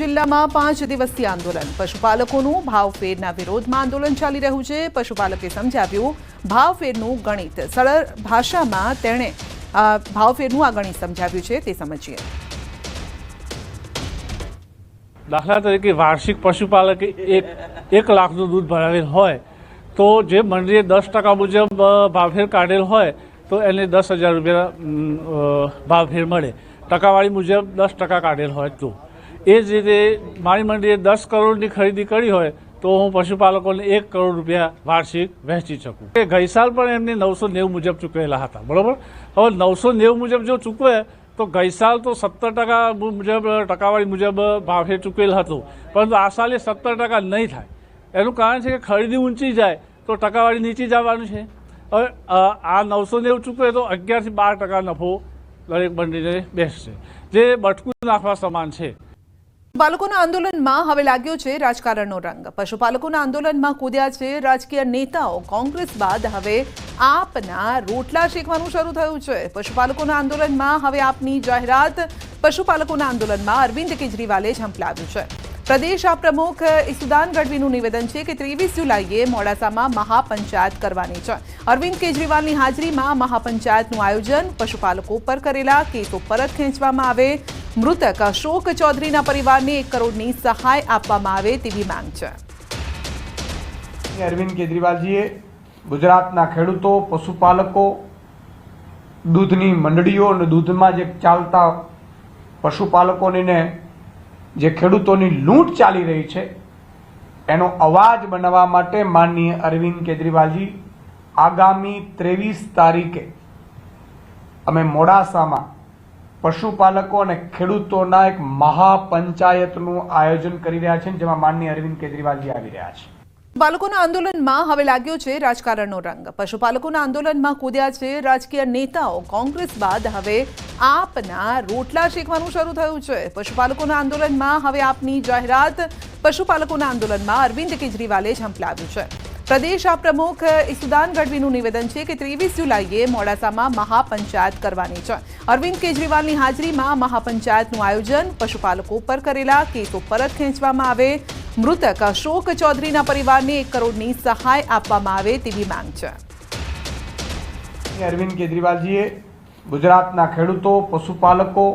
જિલ્લામાં પાંચ દિવસીય આંદોલન. પશુપાલકોનું ભાવફેરના વિરોધમાં આંદોલન ચાલી રહ્યું છે. પશુપાલકે સમજાવ્યું ભાવફેરનું ગણિત સરળ ભાષામાં તેણે ભાવફેરનું આ ગણિત સમજાવ્યું છે, તે સમજીએ. દાખલા તરીકે વાર્ષિક પશુપાલકે એક એક લાખનું દૂધ ભરાવેલ હોય, તો જે મંડળીએ દસ ટકા મુજબ ભાવફેર કાઢેલ હોય, તો એને દસ હજાર રૂપિયા ભાવફેર મળે. ટકાવાળી મુજબ દસ ટકા કાઢેલ હોય તો. એ જ રીતે મારી મંડળીએ દસ કરોડની ખરીદી કરી હોય તો હું પશુપાલકોને એક કરોડ રૂપિયા વાર્ષિક વહેંચી શકું. એ ગઈ સાલ પણ એમને નવસો નેવું મુજબ ચૂકવેલા હતા, બરાબર? હવે નવસો નેવું મુજબ જો ચૂકવે, તો ગઈ સાલ તો સત્તર ટકા મુજબ ટકાવાળી મુજબ ભાવે ચૂકવેલ હતું, પરંતુ આ સાલે સત્તર ટકા નહીં થાય. એનું કારણ છે કે ખરીદી ઊંચી જાય, તો ટકાવાળી નીચી જવાનું છે. હવે આ નવસો નેવું ચૂકવે તો અગિયારથી બાર ટકા નફો દરેક મંડળીને બેસશે. જે બટકું નાખવા સમાન છે. પશુપાલકોના આંદોલનમાં હવે લાગ્યો છે રાજકારણનો રંગ. પશુપાલકોના આંદોલનમાં કૂદ્યા છે રાજકીય નેતાઓ. કોંગ્રેસ બાદ હવે આપના રોટલા શેકવાનું શરૂ થયું છે. પશુપાલકોના આંદોલનમાં હવે આપની જાહેરાત. પશુપાલકોના આંદોલનમાં અરવિંદ કેજરીવાલે ઝંપલાવ્યું છે. પ્રદેશ આ પ્રમુખ ઇસુદાન ગઢવીનું નિવેદન છે કે ત્રેવીસ જુલાઈએ મોડાસામાં મહાપંચાયત કરવાની છે. અરવિંદ કેજરીવાલની હાજરીમાં મહાપંચાયતનું આયોજન પશુપાલકો પર કરેલા કેસો પરત ખેંચવામાં આવે. મૃતક અશોક ચૌધરીના પરિવારને એક કરોડની સહાય આપવામાં આવે તેવી માંગ છે. અરવિંદ કેજરીવાલજીએ ગુજરાતના ખેડૂતો, પશુપાલકો, દૂધની મંડળીઓ અને દૂધમાં જે ચાલતા પશુપાલકોની જે ખેડૂતોની લૂંટ ચાલી રહી છે, એનો અવાજ બનાવવા માટે માનનીય અરવિંદ કેજરીવાલજી, આગામી ત્રેવીસ તારીખે અમે મોડાસામાં પશુપાલકો અને ખેડૂતોના એક મહાપંચાયતનું આયોજન કરી રહ્યા છે જેમાં માનની અરવિંદ કેજરીવાલજી આવી રહ્યા છે. પશુપાલકોના આંદોલનમાં હવે લાગ્યો છે રાજકારણનો રંગ. પશુપાલકોના આંદોલનમાં કૂદ્યા છે રાજકીય નેતાઓ. કોંગ્રેસ બાદ હવે આપના રોટલા શેકવાનું શરૂ થયું છે. પશુપાલકોના આંદોલનમાં હવે આપની જાહેરાત. પશુપાલકોના આંદોલનમાં અરવિંદ કેજરીવાલે ઝંપલાવ્યું છે. પ્રદેશ આ પ્રમુખ ઈસુદાન ગઢવીનું નિવેદન છે કે ત્રેવીસ જુલાઈએ મોડાસામાં મહાપંચાયત કરવાની છે. અરવિંદ કેજરીવાલની હાજરીમાં મહાપંચાયતનું આયોજન, પશુપાલકો પર કરેલા કેસો પરત ખેંચવામાં આવે, મૃતક અશોક ચૌધરીના પરિવારને એક કરોડની સહાય આપવામાં આવે તેવી માંગ છે. અરવિંદ કેજરીવાલજીએ ગુજરાતના ખેડૂતો, પશુપાલકો,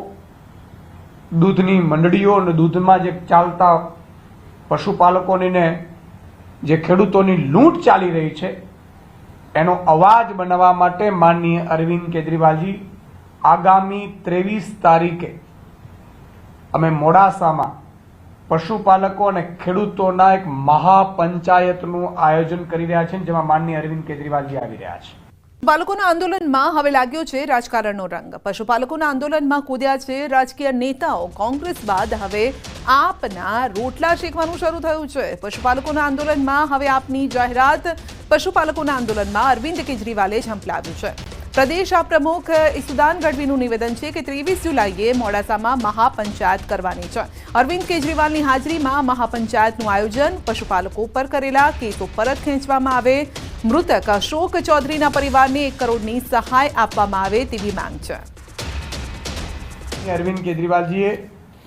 દૂધની મંડળીઓ અને દૂધમાં જે ચાલતા પશુપાલકોને જે ખેડૂતોની લૂંટ ચાલી રહી છે, એનો અવાજ બનાવવા માટે માનનીય અરવિંદ કેજરીવાલજી, આગામી ત્રેવીસ તારીખે અમે મોડાસામાં પશુપાલકો અને ખેડૂતોના એક મહાપંચાયતનું આયોજન કરી રહ્યા છે જેમાં માનનીય અરવિંદ કેજરીવાલજી આવી રહ્યા છે. બાળકોના આંદોલનમાં હવે લાગ્યો છે રાજકારણનો રંગ. પશુપાલકોના આંદોલનમાં કૂદ્યા છે રાજકીય નેતાઓ. કોંગ્રેસ બાદ હવે આપના રોટલા શેકવાનું શરૂ થયું છે. પશુપાલકોના આંદોલનમાં હવે આપની જાહેરાત. પશુપાલકોના આંદોલનમાં અરવિંદ કેજરીવાલે ઝંપલાવ્યું છે. પ્રદેશ આ પ્રમુખ ઈસુદાન ગઢવીનું નિવેદન છે કે ત્રેવીસ જુલાઈએ મોડાસામાં મહાપંચાયત કરવાની છે. અરવિંદ કેજરીવાલની હાજરીમાં મહાપંચાયતનું આયોજન પશુપાલકો પર કરેલા કેસો પરત ખેંચવામાં આવે. મૃતક અશોક ચૌધરીના પરિવારને એક કરોડની સહાય આપવામાં આવે તેવી માંગ છે. અરવિંદ કેજરીવાલજીએ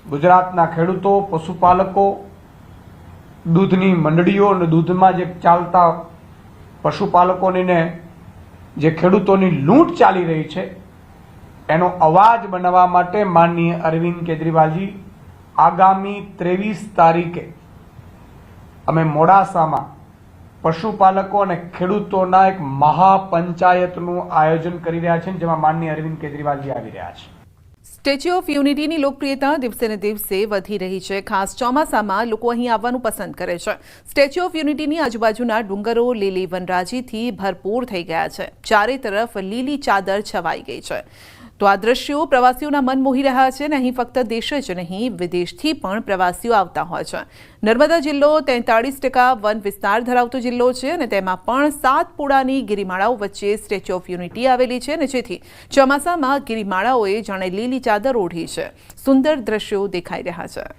ગુજરાતના ખેડૂતો, પશુપાલકો, દૂધની મંડળીઓ અને દૂધમાં જે ચાલતા પશુપાલકોની જે ખેડૂતોની લૂંટ ચાલી રહી છે, એનો અવાજ બનાવવા માટે માનનીય અરવિંદ કેજરીવાલજી આગામી ત્રેવીસ તારીખે અમે મોડાસામાં પશુપાલકો અને ખેડૂતોના એક મહાપંચાયતનું આયોજન કરી રહ્યા છે જેમાં માનનીય અરવિંદ કેજરીવાલજી આવી રહ્યા છે. સ્ટેચ્યુ ઓફ યુનિટીની લોકપ્રિયતા દિવસે ને દિવસે વધી રહી છે. ખાસ ચોમાસામાં લોકો અહીં આવવાનું પસંદ કરે છે. સ્ટેચ્યુ ઓફ યુનિટીની આજુબાજુના ડુંગરો, લીલી વનરાજીથી ભરપૂર થઈ ગયા છે. ચારે તરફ લીલી ચાદર છવાઈ ગઈ છે. તો આ દ્રશ્યો પ્રવાસીઓના મન મોહી રહ્યા છે અને અહીં ફક્ત દેશ જ નહીં, વિદેશથી પણ પ્રવાસીઓ આવતા હોય છે. નર્મદા જિલ્લો તેતાળીસ ટકા વન વિસ્તાર ધરાવતો જિલ્લો છે અને તેમાં પણ સાત પોળાની ગિરિમાળાઓ વચ્ચે સ્ટેચ્યુ ઓફ યુનિટી આવેલી છે અને જેથી ચોમાસામાં ગિરિમાળાઓએ જાણે લીલી ચાદર ઓઢી છે. સુંદર દ્રશ્યો દેખાઈ રહ્યા છે.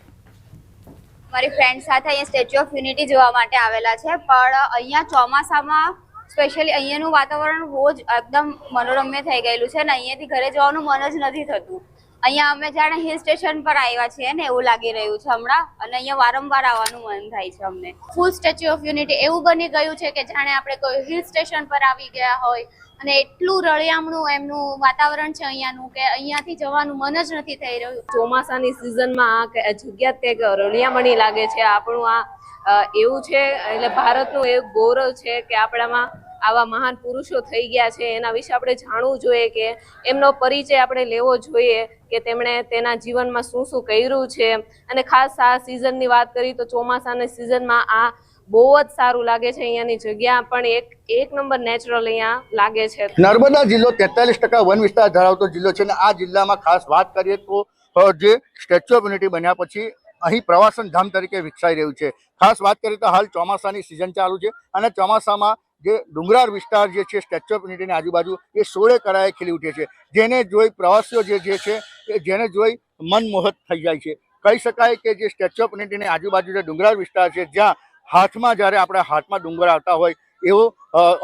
મારી ફ્રેન્ડ સાથે અહીંયા સ્ટેચ્યુ ઓફ યુનિટી જોવા માટે આવેલા છે, પણ અહીંયા ચોમાસામાં સ્પેશિયલી અહીંયાનું વાતાવરણ બહુ જ એકદમ મનોરમ્ય થઈ ગયેલું છે અને અહીંયાથી ઘરે જવાનું મન જ નથી થતું. અહીંયા અમે જાણે હિલ સ્ટેશન પર આવ્યા છીએ ને એવું લાગી રહ્યું છે હમણાં અને અહીંયા વારંવાર આવવાનું મન થાય છે અમને. ફૂલ સ્ટેચ્યુ ઓફ યુનિટી એવું બની ગયું છે કે જાણે આપણે કોઈ હિલ સ્ટેશન પર આવી ગયા હોય અને એટલું રળિયામણું એમનું વાતાવરણ છે અહીંયાનું કે અહીંયાથી જવાનું મન જ નથી થઈ રહ્યું. ચોમાસાની સિઝનમાં આ જગ્યા તે રળિયામણી લાગે છે. આપણું આ એવું છે એટલે ભારતનું એ ગૌરવ છે કે આપણામાં આવા મહાન પુરુષો થઈ ગયા છે. એના વિશે આપણે જાણવું જોઈએ કે એમનો પરિચય આપણે લેવો જોઈએ કે તેમણે તેના જીવનમાં શું શું કર્યું છે. અને ખાસ આ સિઝનની વાત કરી તો ચોમાસાની સિઝનમાં આ બહુ જ સારું લાગે છે. અહીંયાની જગ્યા પણ એક એક નંબર નેચરલ અહીંયા લાગે છે. નર્મદા જિલ્લો તેતાલીસ ટકા વન વિસ્તાર ધરાવતો જિલ્લો છે અને આ જિલ્લામાં ખાસ વાત કરીએ તો જે સ્ટેચ્યુ ઓફ યુનિટી બન્યા પછી અહીં પ્રવાસન ધામ તરીકે વિકસાઈ રહ્યું છે. ખાસ વાત કરીએ તો હાલ ચોમાસાની સિઝન ચાલુ છે અને ચોમાસામાં જે ડુંગરાળ વિસ્તાર જે છે સ્ટેચ્યુ ઓફ યુનિટીની આજુબાજુ એ સોળે કરાએ ખીલી ઉઠે છે. જેને જોઈ પ્રવાસીઓ જે જે છે, એ જેને જોઈ મનમોહક થઈ જાય છે. કહી શકાય કે જે સ્ટેચ્યુ ઓફ યુનિટીની આજુબાજુ જે ડુંગરાળ વિસ્તાર છે, જ્યાં હાથમાં જ્યારે આપણા હાથમાં ડુંગર આવતા હોય, એવો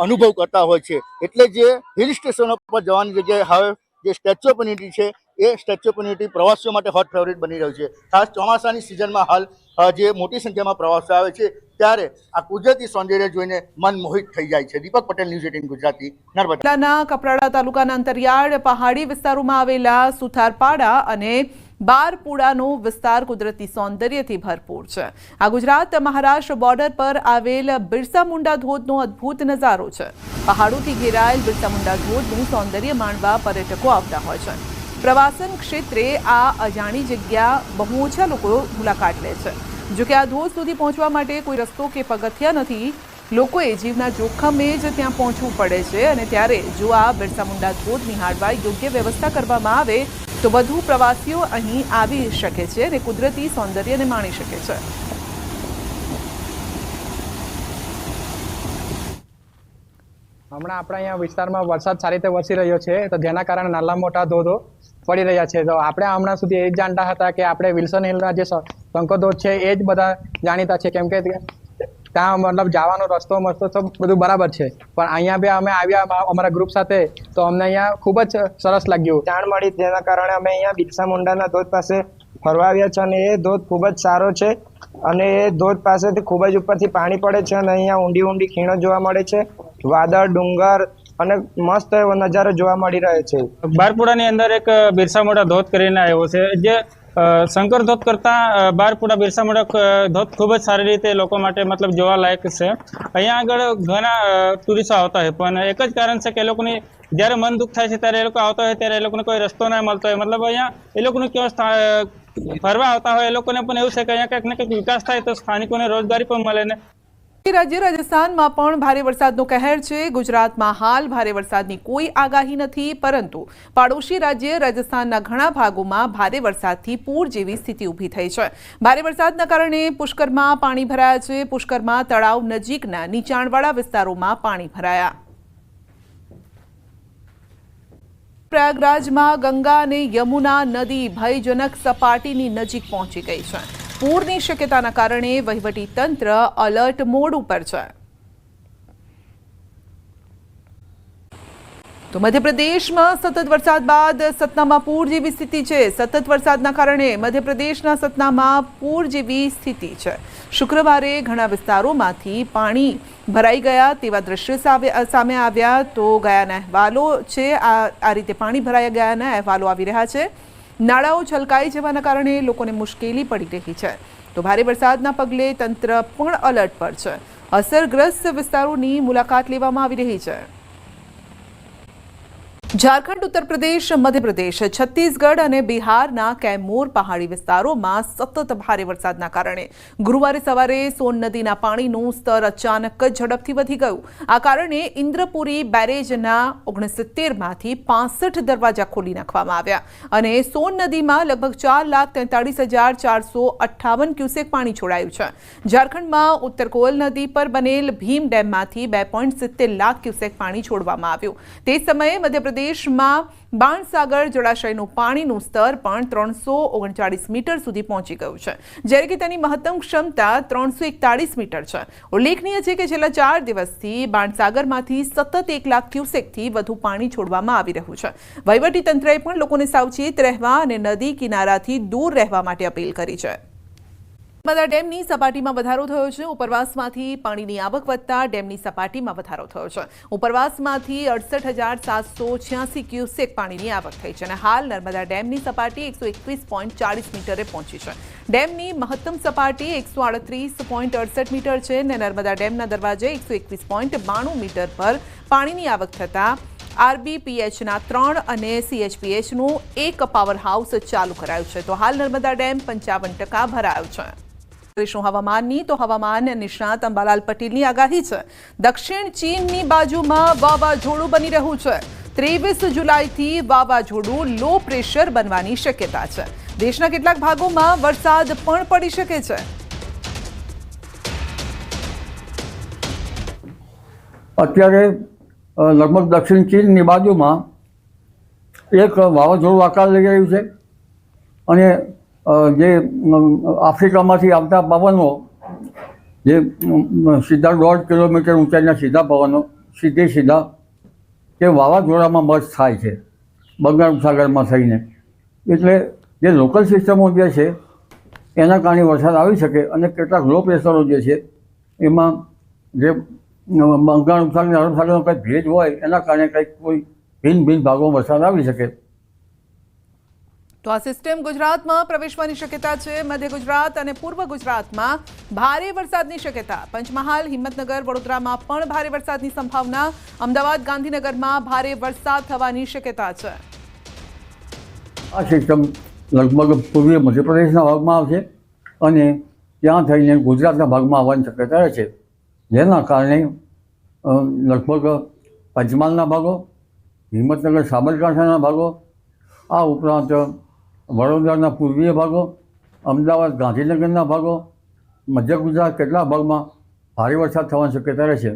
અનુભવ કરતા હોય છે. એટલે જે હિલ સ્ટેશનો પર જવાની જગ્યાએ હવે જે સ્ટેચ્યુ ઓફ યુનિટી છે એ સ્ટેચ્યુ ઓફ યુનિટી પ્રવાસીઓ માટે હોટ ફેવરિટ બની રહ્યું છે. ખાસ ચોમાસાની સિઝનમાં હાલ જે મોટી સંખ્યામાં પ્રવાસીઓ આવે છે, ત્યારે આ કુદરતી સૌંદર્ય જોઈને મન મોહિત થઈ જાય છે. દીપક પટેલ, ન્યૂઝ એટીન, ગુજરાતી નર્મદાના કપરાડા તાલુકાના અંતરિયાળ પહાડી વિસ્તારોમાં આવેલા સુથારપાડા અને બારપુડાનો વિસ્તાર કુદરતી સૌંદર્યથી ભરપૂર છે. આ ગુજરાત મહારાષ્ટ્ર બોર્ડર પર આવેલ બિરસા મુંડા ધોધનો અદ્ભુત નજારો છે. પહાડોથી ઘેરાયેલ બિરસા મુંડા ધોધનું સૌંદર્ય માણવા પર્યટકો આવતા હોય છે. પ્રવાસન ક્ષેત્રે આ અજાણી જગ્યા બહુ ઓછા લોકો મુલાકાત લે છે. જોકે આ ધોધ સુધી પહોંચવા માટે કોઈ રસ્તો કે પગથિયા નથી, લોકોએ જીવના જોખમે જ ત્યાં પહોંચવું પડે છે અને ત્યારે જો આ બિરસા મુંડા ધોધ નિહાળવા યોગ્ય વ્યવસ્થા કરવામાં આવે, તો વધુ પ્રવાસીઓ અહીં આવી શકે છે અને કુદરતી સૌંદર્યને માણી શકે છે. હમણાં આપણા અહીંયા વિસ્તારમાં વરસાદ સારી રીતે વરસી રહ્યો છે, તો જેના કારણે નાના મોટા ધોધો પડી રહ્યા છે. તો આપણે હમણાં સુધી એ જ જાણતા હતા કે આપણે વિલ્સન હિલના જે ધોધ છે, એ જ બધા જાણીતા છે. કેમ કે ત્યાં મતલબ જવાનો રસ્તો મસ્તો તો બધું બરાબર છે. પણ અહીંયા બી અમે આવ્યા અમારા ગ્રુપ સાથે, તો અમને અહીંયા ખૂબ જ સરસ લાગ્યું. જાણ મળી જેના કારણે અમે અહીંયા બિરસા મુંડાના ધોધ પાસે ફરવા આવ્યા છે અને એ ધોધ ખૂબ જ સારો છે અને એ ધોધ પાસેથી ખૂબ જ ઉપરથી પાણી પડે છે અને અહીંયા ઊંડી ઊંડી ખીણો જોવા મળે છે. વાદળ, ડુંગર અને મસ્ત એવો નજારો જોવા મળી રહ્યો છે. બારપુડાની અંદર એક બિરસા મોટા ધોધ કરીને આવ્યો છે. જે શંકર ધોધ કરતાં બારપુડા બિરસા મોટા ધોધ ખૂબ જ સારી રીતે લોકો માટે મતલબ જોવાલાયક છે. અહીંયા આગળ ઘણા ટુરિસ્ટો આવતા હોય, પણ એક જ કારણ છે કે એ લોકોની જ્યારે મન દુઃખ થાય છે ત્યારે એ લોકો આવતા હોય, ત્યારે એ લોકોને કોઈ રસ્તો ના મળતો હોય. મતલબ અહીંયા એ લોકોનું કેવું ફરવા આવતા હોય એ લોકોને પણ એવું છે કે અહીંયા કંઈક ને કંઈક વિકાસ થાય તો સ્થાનિકોને રોજગારી પણ મળે ને રાજ્ય રાજસ્થાનમાં પણ ભારે વરસાદનો કહેર છે. ગુજરાતમાં હાલ ભારે વરસાદની કોઈ આગાહી નથી, પરંતુ પાડોશી રાજ્ય રાજસ્થાનના ઘણા ભાગોમાં ભારે વરસાદથી પૂર જેવી સ્થિતિ ઊભી થઈ છે. ભારે વરસાદના કારણે પુષ્કરમાં પાણી ભરાયા છે. પુષ્કરમાં તળાવ નજીકના નીચાણવાળા વિસ્તારોમાં પાણી ભરાયા. પ્રયાગરાજમાં ગંગા અને યમુના નદી ભયજનક સપાટીની નજીક પહોંચી ગઈ છે. પૂરની શક્યતાના કારણે વહીવટી તંત્ર અલર્ટ મોડ ઉપર છે. તો મધ્યપ્રદેશમાં સતત વરસાદ બાદ સતનામાં પૂર જેવી સ્થિતિ છે. સતત વરસાદના કારણે મધ્યપ્રદેશના સતનામાં પૂર જેવી સ્થિતિ છે. શુક્રવારે ઘણા વિસ્તારોમાંથી પાણી ભરાઈ ગયા તેવા દ્રશ્યો સામે આવ્યા. તો ગયાના અહેવાલો છે. આ આ રીતે પાણી ભરાઈ ગયાના અહેવાલો આવી રહ્યા છે. નાળાઓ છલકાઈ જવાના કારણે લોકોને મુશ્કેલી પડી રહી છે. તો ભારે વરસાદના પગલે તંત્ર પણ અલર્ટ પર છે. અસરગ્રસ્ત વિસ્તારોની મુલાકાત લેવામાં આવી રહી છે. ઝારખંડ, ઉત્તર પ્રદેશ, મધ્યપ્રદેશ, છત્તીસગઢ અને બિહારના કેમોર પહાડી વિસ્તારોમાં સતત ભારે વરસાદના કારણે ગુરુવારે સવારે સોન નદીના પાણીનું સ્તર અચાનક જ ઝડપથી વધી ગયું. આ કારણે ઇન્દ્રપુરી બેરેજના ઓગણસિત્તેરમાંથી પાસઠ દરવાજા ખોલી નાખવામાં આવ્યા અને સોન નદીમાં લગભગ ચાર લાખ તેતાળીસ હજાર ચારસો અઠ્ઠાવન ક્યુસેક પાણી છોડાયું છે. ઝારખંડમાં ઉત્તર કોયલ નદી પર બનેલ ભીમ ડેમમાંથી બે પોઈન્ટ સિત્તેર લાખ ક્યુસેક પાણી છોડવામાં આવ્યું. તે સમયે મધ્યપ્રદેશ પ્રદેશમાં બાણસાગર જળાશયનું પાણીનું સ્તર પણ ત્રણસો ઓગણચાળીસ મીટર સુધી પહોંચી ગયું છે. જ્યારે કે તેની મહત્તમ ક્ષમતા ત્રણસો એકતાળીસ મીટર છે. ઉલ્લેખનીય છે કે છેલ્લા ચાર દિવસથી બાણસાગરમાંથી સતત એક લાખ ક્યુસેકથી વધુ પાણી છોડવામાં આવી રહ્યું છે. વહીવટીતંત્રએ પણ લોકોને સાવચેત રહેવા અને નદી કિનારાથી દૂર રહેવા માટે અપીલ કરી છે. નર્મદા ડેમની સપાટીમાં વધારો થયો છે. ઉપરવાસમાંથી પાણીની આવક વધતા ડેમની સપાટીમાં વધારો થયો છે. ઉપરવાસમાંથી અડસઠ હજાર સાતસો છ્યાસી ક્યુસેક પાણીની આવક થઈ છે અને હાલ નર્મદા ડેમની સપાટી એકસો એકવીસ પોઈન્ટ ચાલીસ મીટરે પહોંચી છે. ડેમની મહત્તમ સપાટી એકસો આડત્રીસ પોઈન્ટ અડસઠ મીટર છે અને નર્મદા ડેમના દરવાજે એકસો એકવીસ પોઈન્ટ બાણું મીટર પર પાણીની આવક થતાં આરબીપીએચના ત્રણ અને સીએચપીએચનું એક પાવર હાઉસ ચાલુ કરાયું છે. તો હાલ નર્મદા ડેમ પંચાવન ટકા ભરાયો છે. શું હવામાનની તો હવામાન નિષ્ણાત અંબાલાલ પટેલની આગાહી છે. દક્ષિણ ચીનની બાજુમાં વાવાઝોડું બની રહ્યું છે. ત્રેવીસ જુલાઈથી વાવાઝોડું લો પ્રેશર બનવાની શક્યતા છે. દેશના કેટલાક ભાગોમાં વરસાદ પણ પડી શકે છે. અત્યારે લગભગ દક્ષિણ ચીનની બાજુમાં એક વાવાઝોડું આકાર લઈ રહ્યું છે. અને જે આફ્રિકામાંથી આવતા પવનો, જે સીધા દોઢ કિલોમીટર ઊંચાઈના સીધા પવનો, સીધે સીધા, તે વાવાઝોડામાં મર્જ થાય છે, બંગાળ ઉપસાગરમાં થઈને. એટલે જે લોકલ સિસ્ટમો જે છે, એના કારણે વરસાદ આવી શકે અને કેટલાક લો પ્રેશરો જે છે, એમાં જે બંગાળ ઉપસાગર અરબ સાગરનો કંઈક ભેજ હોય, એના કારણે કંઈક કોઈ ભિન્ન ભિન્ન ભાગોમાં વરસાદ આવી શકે. તો આ સિસ્ટમ ગુજરાતમાં પ્રવેશવાની શક્યતા છે. મધ્ય ગુજરાત અને પૂર્વ ગુજરાતમાં ભારે વરસાદની શક્યતા. પંચમહાલ, હિંમતનગર, વડોદરામાં પણ ભારે વરસાદની સંભાવના. અમદાવાદ, ગાંધીનગરમાં ભારે વરસાદ થવાની શક્યતા છે. આ સિસ્ટમ લગભગ પૂર્વીય મધ્યપ્રદેશના ભાગમાં આવશે અને ત્યાં થઈને ગુજરાતના ભાગમાં આવવાની શક્યતા રહે છે જેના કારણે લગભગ પંચમહાલના ભાગો, હિંમતનગર, સાબરકાંઠાના ભાગો, આ ઉપરાંત વડોદરાના પૂર્વીય ભાગો, અમદાવાદ ગાંધીનગરના ભાગો, મધ્ય ગુજરાત કેટલાક ભાગમાં ભારે વરસાદ થવાની શક્યતા રહેશે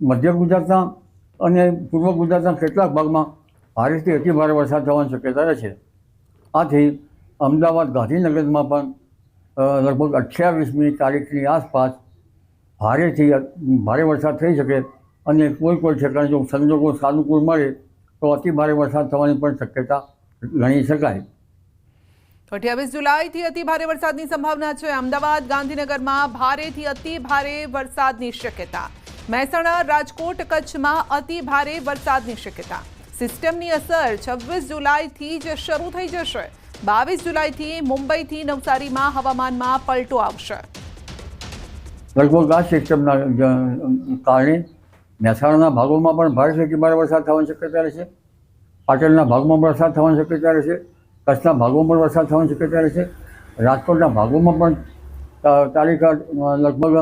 મધ્ય ગુજરાતના અને પૂર્વ ગુજરાતના કેટલાક ભાગમાં ભારેથી અતિ ભારે વરસાદ થવાની શક્યતા રહેશે આથી અમદાવાદ ગાંધીનગરમાં પણ લગભગ અઠ્યાવીસમી તારીખની આસપાસ ભારેથી ભારે વરસાદ થઈ શકે અને કોઈ કોઈ ઠેકાણે જો સંજોગો સાનુકૂળ મળે તો અતિ ભારે વરસાદ થવાની પણ શક્યતા ગણી શકાય. તો અઠ્યાવીસ જુલાઈથી અતિ ભારે વરસાદની સંભાવના છે. અમદાવાદ, ગાંધીનગરમાં ભારેથી અતિ ભારે વરસાદની શક્યતા. મહેસાણા, રાજકોટ કચ્છમાં અતિ ભારે વરસાદની શક્યતા. સિસ્ટમની અસર છવ્વીસ જુલાઈથી જ શરૂ થઈ જશે. બાવીસ જુલાઈથી મુંબઈથી નવસારીમાં હવામાનમાં પલટો આવશે. લગભગ આ સિસ્ટમના કારણે મહેસાણાના ભાગોમાં પણ ભારેથી અતિ ભારે વરસાદ થવાની શક્યતા રહેશે પાટણના ભાગમાં વરસાદ થવાની શક્યતા રહેશે કચ્છના ભાગોમાં પણ વરસાદ થવાની શક્યતા રહેશે રાજકોટના ભાગોમાં પણ તારીખ લગભગ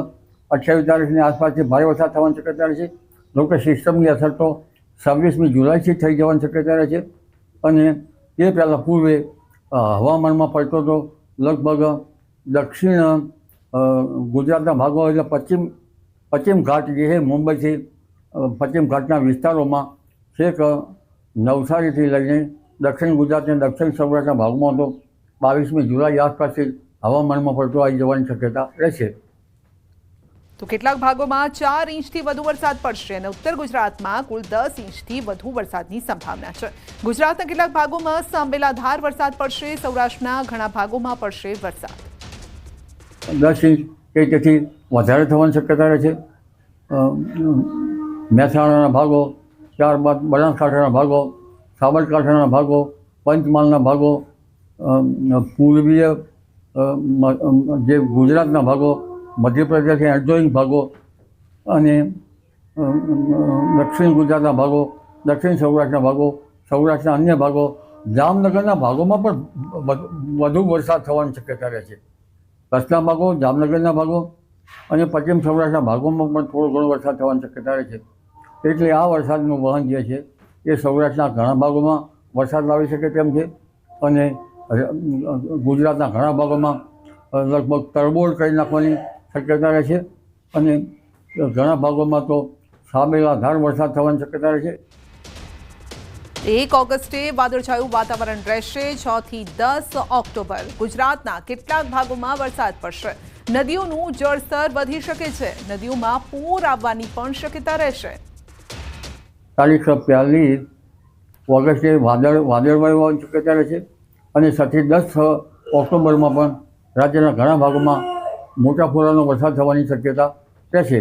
અઠ્યાવીસ તારીખની આસપાસથી ભારે વરસાદ થવાની શક્યતા રહેશે જોકે સિસ્ટમની અસર તો છવ્વીસમી જુલાઈથી થઈ જવાની શક્યતા રહે છે. અને તે પહેલાં પૂર્વે હવામાનમાં પડતો તો લગભગ દક્ષિણ ગુજરાતના ભાગો એટલે પશ્ચિમ પશ્ચિમ ઘાટ જે છે, મુંબઈથી પશ્ચિમ ઘાટના વિસ્તારોમાં છેક નવસારીથી લઈને દક્ષિણ ગુજરાતને દક્ષિણ સૌરાષ્ટ્રના ભાગમાં તો બાવીસમી જુલાઈ આસપાસથી હવામાનમાં પડતો આવી જવાની શક્યતા રહેશે. તો કેટલાક ભાગોમાં ચાર ઇંચથી વધુ વરસાદ પડશે અને ઉત્તર ગુજરાતમાં કુલ દસ ઇંચથી વધુ વરસાદની સંભાવના છે. ગુજરાતના કેટલાક ભાગોમાં સાંબેલાધાર વરસાદ પડશે સૌરાષ્ટ્રના ઘણા ભાગોમાં પડશે વરસાદ. દસ ઇંચ કે તેથી વધારે થવાની શક્યતા રહે છે મહેસાણાના ભાગો ત્યારબાદ બનાસકાંઠાના ભાગો સાબરકાંઠાના ભાગો, પંચમહાલના ભાગો પૂર્વીય જે ગુજરાતના ભાગો મધ્યપ્રદેશ એડજોઈંગ ભાગો અને દક્ષિણ ગુજરાતના ભાગો, દક્ષિણ સૌરાષ્ટ્રના ભાગો, સૌરાષ્ટ્રના અન્ય ભાગો, જામનગરના ભાગોમાં પણ વધુ વરસાદ થવાની શક્યતા રહે છે. કચ્છના ભાગો, જામનગરના ભાગો અને પશ્ચિમ સૌરાષ્ટ્રના ભાગોમાં પણ થોડો ઘણો વરસાદ થવાની શક્યતા રહે છે. એટલે આ વરસાદનું વહન જે છે એ સૌરાષ્ટ્રના ઘણા ભાગોમાં વરસાદ લાવી શકે તેમ છે. અને ગુજરાતના ઘણા ભાગોમાં લગભગ તરબોળ કરી નાખવાની શક્યતા રહે છે. અને ઘણા ભાગોમાં તો સાબેલાધાર વરસાદ થવાની શક્યતા રહે છે. એક ઓગસ્ટે વાદળછાયું વાતાવરણ રહેશે, છ થી દસ ઓક્ટોબર. ગુજરાતના કેટલાક ભાગોમાં વરસાદ પડશે. નદીઓનું જળસ્તર વધી શકે છે. નદીઓમાં પૂર આવવાની પણ શક્યતા રહેશે. તારીખ પહેલી ઓગસ્ટે વાદળ વાદળવાયુ હોવાની શક્યતા છે. અને સાથે દસ ઓક્ટોબરમાં પણ રાજ્યના ઘણા ભાગોમાં મોટા ફોરાનો વરસાદ થવાની શક્યતા રહેશે.